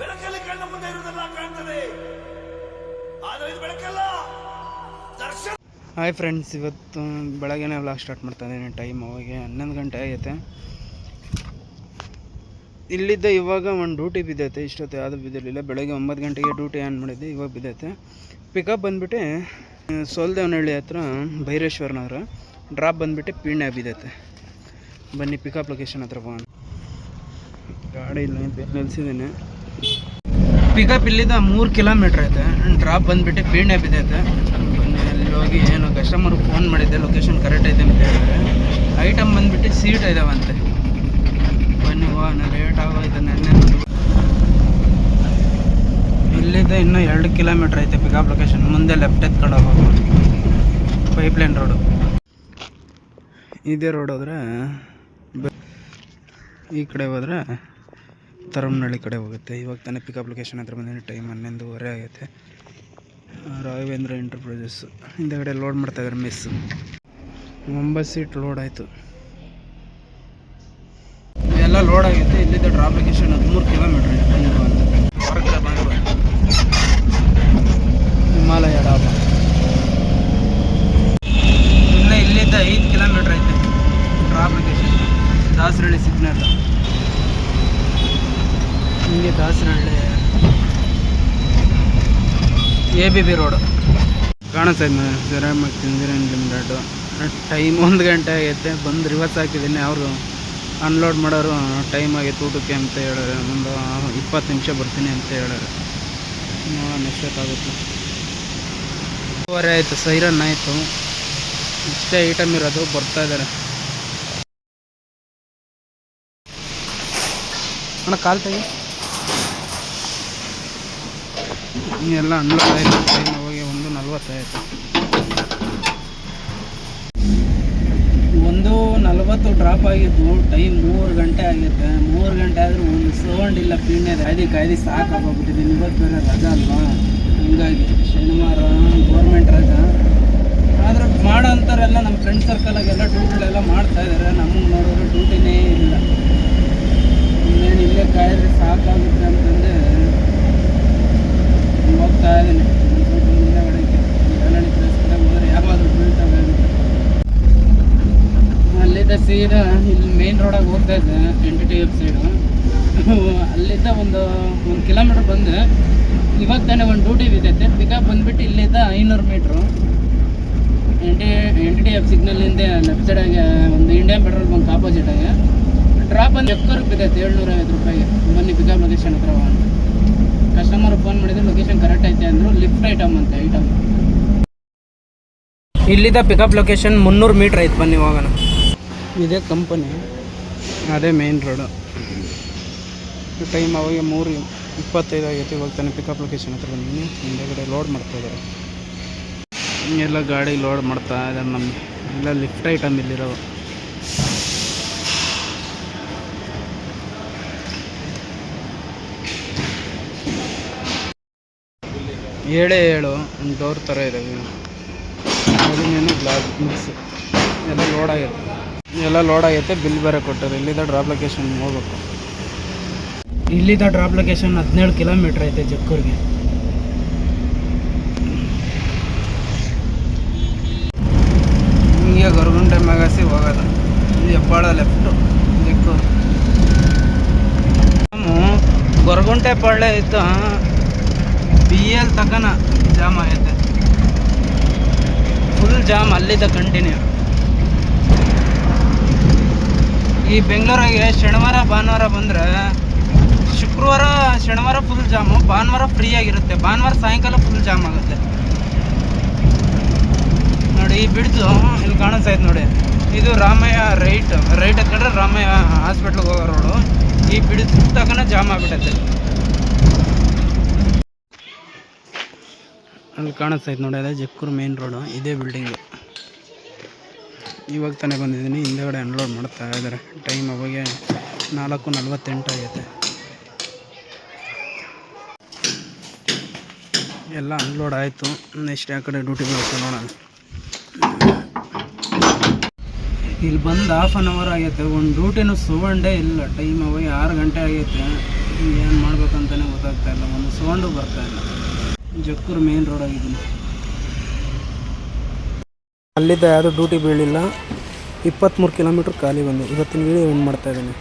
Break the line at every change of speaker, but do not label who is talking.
ಬೆಳಕಲ್ಲಿ ಕಣ್ಣ ಮುಂದೆ ಇರುವುದೆಲ್ಲ ಕಾಣ್ತದೆ. ಆದರೆ ಇದು ಬೆಳಕಲ್ಲ. ದರ್ಶನ
ಹಾಯ್ ಫ್ರೆಂಡ್ಸ್, ಇವತ್ತು ಬೆಳಗ್ಗೆನೇ ವ್ಲಾಗ್ ಸ್ಟಾರ್ಟ್ ಮಾಡ್ತಾ ಇದ್ದೀನಿ. ಟೈಮ್ ಅವಾಗ ಹನ್ನೊಂದು ಗಂಟೆ ಆಗೈತೆ. ಇಲ್ಲಿದ್ದ ಇವಾಗ ಒಂದು ಡ್ಯೂಟಿ ಬಿದ್ದೈತೆ. ಇಷ್ಟೊತ್ತು ಯಾವುದು ಬಿದ್ದಿರಲಿಲ್ಲ. ಬೆಳಗ್ಗೆ ಒಂಬತ್ತು ಗಂಟೆಗೆ ಡ್ಯೂಟಿ ಆನ್ ಮಾಡಿದ್ದೆ, ಇವಾಗ ಬಿದ್ದೈತೆ. ಪಿಕಪ್ ಬಂದುಬಿಟ್ಟು ಸೋಲ್ದೇವನಹಳ್ಳಿ ಹತ್ರ ಭೈರೇಶ್ವರ ನಗರ ಡ್ರಾಪ್ ಬಂದುಬಿಟ್ಟು ಪೀಣ್ಯ ಬಿದ್ದೈತೆ. ಬನ್ನಿ ಪಿಕಪ್ ಲೊಕೇಶನ್ ಹತ್ರ ಗಾಡಿ ಇಲ್ಲ ನಿಲ್ಸಿದ್ದೀನಿ. ಪಿಕಪ್ ಇಲ್ಲಿಂದ ಮೂರು ಕಿಲೋಮೀಟ್ರ್ ಐತೆ. ಡ್ರಾಪ್ ಬಂದುಬಿಟ್ಟು ಪೀಣ್ಯ ಬಿದ್ದೈತೆ ಅಲ್ಲಿ ಹೋಗಿ ಏನು ಕಸ್ಟಮರ್ ಫೋನ್ ಮಾಡಿದ್ದೆ ಲೊಕೇಶನ್ ಕರೆಕ್ಟ್ ಐತೆ ಅಂತ ಹೇಳಿದ್ರೆ. ಐಟಮ್ ಬಂದ್ಬಿಟ್ಟು ಸೀಟ್ ಇದಾವಂತೆ. ಬನ್ನಿ, ಹೋಗೋಣ ಲೇಟ್ ಆಗೋಯ್ತು, ನೆನ್ನೆ ಇಲ್ಲಿಂದ ಇನ್ನೂ ಎರಡು ಕಿಲೋಮೀಟ್ರ್ ಐತೆ ಪಿಕಪ್ ಲೊಕೇಶನ್ ಮುಂದೆ ಲೆಫ್ಟ್ ಎತ್ಕೊಂಡು ಹೋಗ್ಬೇಕು ಪೈಪ್ಲೈನ್ ರೋಡು ಇದೇ ರೋಡ್ ಹೋದ್ರೆ ಈ ಕಡೆ ಹೋದ್ರೆ ತರಮನಹಳ್ಳಿ ಕಡೆ ಹೋಗುತ್ತೆ. ಇವಾಗ ತಾನೇ ಪಿಕಪ್ ಲೊಕೇಶನ್ ಹತ್ರ ಬಂದಿದ್ದೀನಿ. ಟೈಮ್ ಹನ್ನೊಂದುವರೆ ಆಗೈತೆ ಆ, ರಾಘವೇಂದ್ರ ಎಂಟರ್ಪ್ರೈಸಸ್ ಹಿಂದೆಗಡೆ ಲೋಡ್ ಮಾಡ್ತಾ ಇದ್ದಾರೆ ಮಿಸ್ ಒಂಬತ್ತು ಸೀಟ್ ಲೋಡ್ ಆಯಿತು. ಎಲ್ಲ ಲೋಡ್ ಆಗೈತೆ ಇಲ್ಲಿದ್ದ ಡ್ರಾಪ್ ಲೊಕೇಶನ್ ಹದಿಮೂರು ಕಿಲೋಮೀಟ್ರ್ ಐತೆ ಬಂದಿರುವ ಅಂತ ಹೊರಗೆ ಬಂದಿರುವ ಹಿಮಾಲಯ ಡಾಬಾ ಇನ್ನು ಇಲ್ಲಿದ್ದ ಐದು ಕಿಲೋಮೀಟ್ರ್ ಐತೆ ಡ್ರಾಪ್ ಲೊಕೇಶನ್ ದಾಸರಳ್ಳಿ ಸಿಗ್ನಲ್ ಹಿಂಗೆ Dasarahalli A B B road ಕಾಣಿಸ್ತಾ ಇದೆ ಜರಾಮಕ್ ಇಂಜಿನಿಯರಿಂಗ್ ಲಿಮಿಟೆಡು. ಟೈಮ್ ಒಂದು ಗಂಟೆ ಆಗೈತೆ. ಬಂದು ರಿವರ್ಸ್ ಹಾಕಿದ್ದೀನಿ. ಅವರು ಅನ್ಲೋಡ್ ಮಾಡೋರು ಟೈಮ್ ಆಗೈತೆ ಊಟಕ್ಕೆ ಅಂತ ಹೇಳೋರು. ಒಂದು ಇಪ್ಪತ್ತು ನಿಮಿಷ ಬರ್ತೀನಿ ಅಂತ ಹೇಳೋರು. ನೋಡೋಣ ಎಷ್ಟೊತ್ತಾಗುತ್ತೆ ಮೂರುವರೆ ಆಯಿತು. ಸೈರನ್ ಆಯಿತು. ಇಷ್ಟೇ ಐಟಮ್ ಇರೋದು. ಬರ್ತಾ ಇದ್ದಾರೆ. ಅಣ್ಣ ಕಾಲ್ ತೆಗಿ. ಎಲ್ಲ ಹಣ್ಣು ಹೋಗಿ ಒಂದು ನಲ್ವತ್ತಾಯಿತು. ಒಂದು ನಲ್ವತ್ತು ಡ್ರಾಪ್ ಆಗಿದ್ದು ಟೈಮ್ ಮೂರು ಗಂಟೆ ಆಗಿರುತ್ತೆ ಮೂರು ಗಂಟೆ ಆದರೂ ಒಂದು ಸೌಂಡ್ ಇಲ್ಲ, ಪೀಣ್ಯ ಕಾಯ್ದು ಕಾಯ್ದು ಸಾಕಾಗೋಗ್ಬಿಟ್ಟಿದ್ದೀನಿ ಇವತ್ತು ಬೇರೆ ರಜಾ ಅಲ್ವಾ? ಹಿಂಗಾಗಿ ಶನಿವಾರ ಗೌರ್ಮೆಂಟ್ ರಜಾ. ಆದರೆ ಮಾಡೋ ಅಂಥವ್ರೆಲ್ಲ ನಮ್ಮ ಫ್ರೆಂಡ್ ಸರ್ಕಲಾಗೆಲ್ಲ ಡ್ಯೂಟಿಗಳೆಲ್ಲ ಮಾಡ್ತಾ ಇದ್ದಾರೆ ನಮಗೆ ನೋಡಿದ್ರೆ ಡ್ಯೂಟಿನೇ ಇಲ್ಲ ಇನ್ನೇನು ಇಲ್ಲೇ ಕಾಯಿದ್ರೆ ಸಾಕಾಗುತ್ತೆ ಅಂತಂದು ಹೋಗ್ತಾ ಇದ್ದೀನಿ ಒಂದ್ ಸ್ವಲ್ಪ ಮುಂದೆಗಡೆಗೆ ಬೇಲಹಳ್ಳಿ ಪ್ಲೇಸ್ ಕಡೆ ಹೋದ್ರೆ ಯಾವಾದರೂ ಬೀಳ್ತಾಗುತ್ತೆ ಅಲ್ಲಿದ್ದ ಸೀದಾ ಇಲ್ಲಿ ಮೇನ್ ರೋಡಾಗ ಹೋಗ್ತಾ ಇದ್ದೆ N T T F side ಅಲ್ಲಿದ್ದ ಒಂದು ಒಂದು ಕಿಲೋಮೀಟ್ರ್ ಬಂದೆ. ಇವಾಗ ತಾನೇ ಒಂದು ಡ್ಯೂಟಿ ಬಿದ್ದೈತೆ. ಪಿಕಪ್ ಬಂದುಬಿಟ್ಟು ಇಲ್ಲಿದ್ದ ಐನೂರು metre N T N T T F ಸಿಗ್ನಲಿಂದ left ಸೈಡಾಗೆ ಒಂದು ಇಂಡಿಯನ್ ಪೆಟ್ರೋಲ್ ಬಂಕ್ ಆಪೋಸಿಟಾಗೆ ಡ್ರಾಪ್ ಒಂದು ಎಕ್ಕರ್ಗೆ ಬಿದ್ದೈತೆ ಏಳ್ನೂರ ಐವತ್ತು ರೂಪಾಯಿಗೆ. ಬನ್ನಿ ಪಿಕಪ್ ಲೊಕೇಶನ್ ಹತ್ರ ಕಸ್ಟಮರ್ ಫೋನ್ ಮಾಡಿದ್ರೆ ಲೊಕೇಶನ್ ಕರೆಕ್ಟ್ ಐತೆ ಅಂದರು ಲಿಫ್ಟ್ ಐಟಮ್ ಅಂತ ಐಟಮ್ ಇಲ್ಲಿದ್ದ ಪಿಕಪ್ ಲೊಕೇಶನ್ ಮುನ್ನೂರು ಮೀಟ್ರ್ ಐತೆ ಬನ್ನಿ ಹೋಗೋಣ. ಇದೇ ಕಂಪನಿ, ಅದೇ ಮೇನ್ ರೋಡು ಟೈಮ್ ಅವಾಗ ಮೂರು ಇಪ್ಪತ್ತೈದು ಆಗೈತೆ, ಇವಾಗ ತಾನೇ ಪಿಕಪ್ ಲೊಕೇಶನ್ ಹತ್ರ ಬಂದಿದ್ದೀನಿ. ಹಿಂದೆಗಡೆ ಲೋಡ್ ಮಾಡ್ತಾ ಇದ್ದಾರೆ. ಎಲ್ಲ ಗಾಡಿ ಲೋಡ್ ಮಾಡ್ತಾ ಇದ್ದಾರೆ ನಮ್ಮ, ಎಲ್ಲ ಲಿಫ್ಟ್ ಐಟಮ್ ಇಲ್ಲಿರೋ ಏಳೇ ಏಳು, ಒಂದು ಡೋರ್ ಥರ ಇದೆ. ಅದನ್ನೇನು ಗ್ಲಾಸ್ ಮಿಕ್ಸ್ ಎಲ್ಲ ಲೋಡ್ ಎಲ್ಲ ಲೋಡ್ ಆಗೈತೆ ಬಿಲ್ ಬೇರೆ ಕೊಟ್ಟರು. ಇಲ್ಲಿದ್ದ ಡ್ರಾಪ್ ಲೊಕೇಶನ್ ಹೋಗ್ಬೇಕು. ಇಲ್ಲಿದ್ದ ಡ್ರಾಪ್ ಲೊಕೇಶನ್ ಹದಿನೇಳು ಕಿಲೋಮೀಟ್ರ್ ಐತೆ ಜಕ್ಕೂರಿಗೆ ಹಿಂಗೆ ಗೊರಗುಂಟೆ ಮಗಾಸಿ ಹೋಗೋದು. ಇಲ್ಲಿ ಹೆಬ್ಬಾಳ ಲೆಫ್ಟು ಜಕ್ಕೂರು ಗೊರಗುಂಟೆ ಪಾಳ್ಯ ಇತ್ತು ಬಿ ಎಲ್ ತಕನ ಜಾಮ್ ಆಗೈತೆ. ಫುಲ್ ಜಾಮ್ ಅಲ್ಲಿದ್ದ ಕಂಟಿನ್ಯೂ ಈ ಬೆಂಗಳೂರಾಗೆ ಶನಿವಾರ, ಭಾನುವಾರ ಬಂದರೆ ಶುಕ್ರವಾರ, ಶನಿವಾರ ಫುಲ್ ಜಾಮು ಭಾನುವಾರ ಫ್ರೀ ಆಗಿರುತ್ತೆ. ಭಾನುವಾರ ಸಾಯಂಕಾಲ ಫುಲ್ ಜಾಮ್ ಆಗುತ್ತೆ. ನೋಡಿ, ಈ ಬಿಡ್ತು, ಇಲ್ಲಿ ಕಾಣಿಸ್ತಾ ಇದೆ ನೋಡಿ. ಇದು ರಾಮಯ್ಯ ರೈಟ್ ರೈಟ್ ಹತ್ಕೊಂಡ್ರೆ ರಾಮಯ್ಯ ಹಾಸ್ಪಿಟ್ಲ್ಗೆ ಹೋಗೋ ರೋಡು ಈ ಬಿಡಿದ ತಕನ ಜಾಮ್ ಆಗ್ಬಿಟ್ಟೈತೆ. ಅಲ್ಲಿ ಕಾಣಿಸ್ತಾ ಇದೆ ನೋಡಿ, ಅದೇ ಜಕ್ಕೂರು ಮೇನ್ ರೋಡು ಇದೇ ಬಿಲ್ಡಿಂಗು ಇವಾಗ ತಾನೇ ಬಂದಿದ್ದೀನಿ, ಹಿಂದೆಗಡೆ ಅನ್ಲೋಡ್ ಮಾಡ್ತಾ ಇದ್ದಾರೆ. ಟೈಮ್ ಅವಾಗೆ ನಾಲ್ಕು ನಲ್ವತ್ತೆಂಟು ಆಗೈತೆ. ಎಲ್ಲ ಅನ್ಲೋಡ್ ಆಯಿತು. ನೆಕ್ಸ್ಟ್ ಆ ಕಡೆ ಡ್ಯೂಟಿ ಬರುತ್ತೆ ನೋಡೋಣ. ಇಲ್ಲಿ ಬಂದು ಹಾಫ್ ಆನ್ ಅವರ್ ಆಗೈತೆ. ಒಂದು ಡ್ಯೂಟಿನೂ ಸುಗೊಂಡೇ ಇಲ್ಲ. ಟೈಮ್ ಅವಾಗ ಆರು ಗಂಟೆ ಆಗೈತೆ. ಏನು ಮಾಡ್ಬೇಕಂತಲೇ ಒಂದು ಸುಗೊಂಡು ಬರ್ತಾ ಇಲ್ಲ. ಜಕ್ಕೂರು ಮೇನ್ ರೋಡ್ ಆಗಿದ್ದೀನಿ. ಅಲ್ಲಿದ್ದ ಯಾವುದೂ ಡ್ಯೂಟಿ ಬೀಳಿಲ್ಲ ಇಪ್ಪತ್ತ್ಮೂರು ಕಿಲೋಮೀಟ್ರ್ ಖಾಲಿ ಬಂದೆ. ಇವತ್ತಿನ ವೀಡಿಯೋ ಏನು ಮಾಡ್ತಾ ಇದ್ದೀನಿ?